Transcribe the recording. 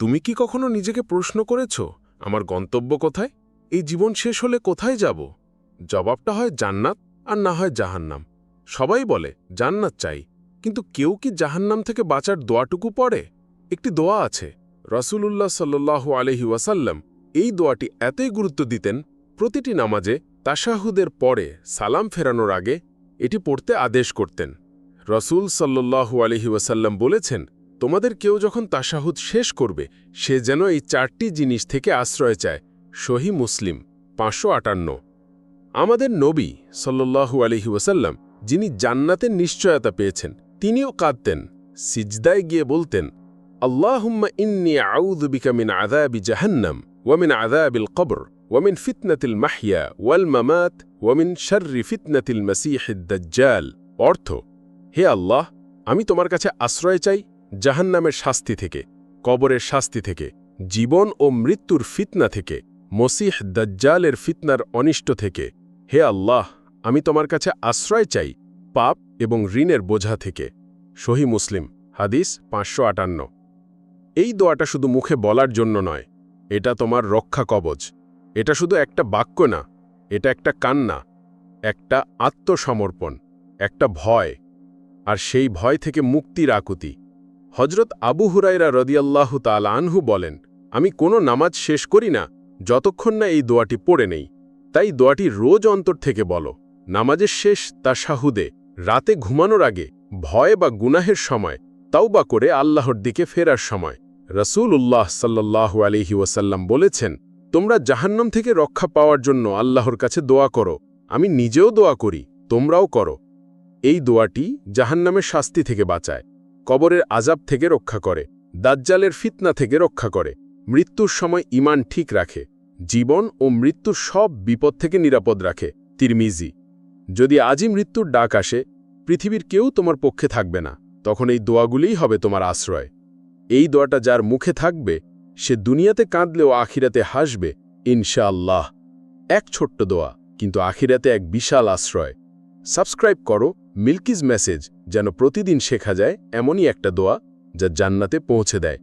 তুমি কি কখনো নিজেকে প্রশ্ন করেছ, আমার গন্তব্য কোথায়? এই জীবন শেষ হলে কোথায় যাব? জবাবটা হয় জান্নাত আর না হয় জাহান্নাম। সবাই বলে, জান্নাত চাই। কিন্তু কেউ কি জাহান্নাম থেকে বাঁচার দোয়াটুকু পড়ে? একটি দোয়া আছে, রসুলুল্লাহ সাল্লু আলহি ওয়াসাল্লাম এই দোয়াটি এতই গুরুত্ব দিতেন, প্রতিটি নামাজে তাশাহুদের পরে সালাম ফেরানোর আগে এটি পড়তে আদেশ করতেন। রসুল সাল্লু আলহি ওয়াসাল্লাম বলেছেন তোমাদের কেউ যখন তাসাহুদ শেষ করবে, সে যেন এই চারটি জিনিস থেকে আশ্রয় চায়। সহি মুসলিম, পাঁচশো আটান্ন। আমাদের নবী সাল্লু আলহি ওয়াসাল্লাম, যিনি জান্নাতের নিশ্চয়তা পেয়েছেন, তিনিও কাঁদতেন, সিজদায় গিয়ে বলতেন, আল্লাহুম্মা ইন্নি আউযুবিকা মিন আযাবি জাহান্নাম, ওয়া মিন আযাবিল কবর ওয়ামিন ফিতনাতিল মাহইয়া, ওয়াল মামাত, ওয়া শর্রি ফিতনাতিল মাসীহিদ দাজ্জাল। অর্থ, হে আল্লাহ, আমি তোমার কাছে আশ্রয় চাই জাহান্নামের শাস্তি থেকে, কবরের শাস্তি থেকে, জীবন ও মৃত্যুর ফিতনা থেকে, মসিহ দাজ্জালের ফিতনার অনিষ্ট থেকে। হে আল্লাহ, আমি তোমার কাছে আশ্রয় চাই পাপ এবং ঋণের বোঝা থেকে। সহি মুসলিম, হাদিস পাঁচশো আটান্ন। এই দোয়াটা শুধু মুখে বলার জন্য নয়, এটা তোমার রক্ষা কবচ। এটা শুধু একটা বাক্য না, এটা একটা কান্না, একটা আত্মসমর্পণ, একটা ভয়। আর সেই ভয় থেকে মুক্তির আকুতি। হজরত আবু হুরাইরা রদিয়াল্লাহ তাল আনহু বলেন, আমি কোনো নামাজ শেষ করি না যতক্ষণ না এই দোয়াটি পড়ে নেই। তাই দোয়াটি রোজ অন্তর থেকে বলো। নামাজের শেষ তা শাহুদে রাতে ঘুমানোর আগে, ভয় বা গুনাহের সময়, তাওবা করে আল্লাহর দিকে ফেরার সময়। রসুল উল্লাহ সাল্লাহু আলহি ওয়াসাল্লাম বলেছেন, তোমরা জাহান্নাম থেকে রক্ষা পাওয়ার জন্য আল্লাহর কাছে দোয়া করো। আমি নিজেও দোয়া করি, তোমরাও করো। এই দোয়াটি জাহান্নামের শাস্তি থেকে বাঁচায়। কবরের আজাব থেকে রক্ষা করে, দাজ্জালের ফিতনা থেকে রক্ষা করে, মৃত্যুর সময় ইমান ঠিক রাখে, জীবন ও মৃত্যুর সব বিপদ থেকে নিরাপদ রাখে, তিরমিজি। যদি আজই মৃত্যুর ডাক আসে, পৃথিবীর কেউ তোমার পক্ষে থাকবে না, তখন এই দোয়াগুলিই হবে তোমার আশ্রয়। এই দোয়াটা যার মুখে থাকবে, সে দুনিয়াতে কাঁদলেও আখিরাতে হাসবে, ইনশাআল্লাহ। এক ছোট্ট দোয়া, কিন্তু আখিরাতে এক বিশাল আশ্রয়। সাবস্ক্রাইব করো, মিল্কিজ মেসেজ। যেন প্রতিদিন শেখা যায় এমনই একটা দোয়া যা জান্নাতে পৌঁছে দেয়।